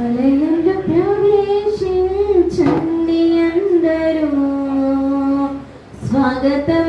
ఆలయంలో ప్రవేశించండి అందరూ. స్వాగతం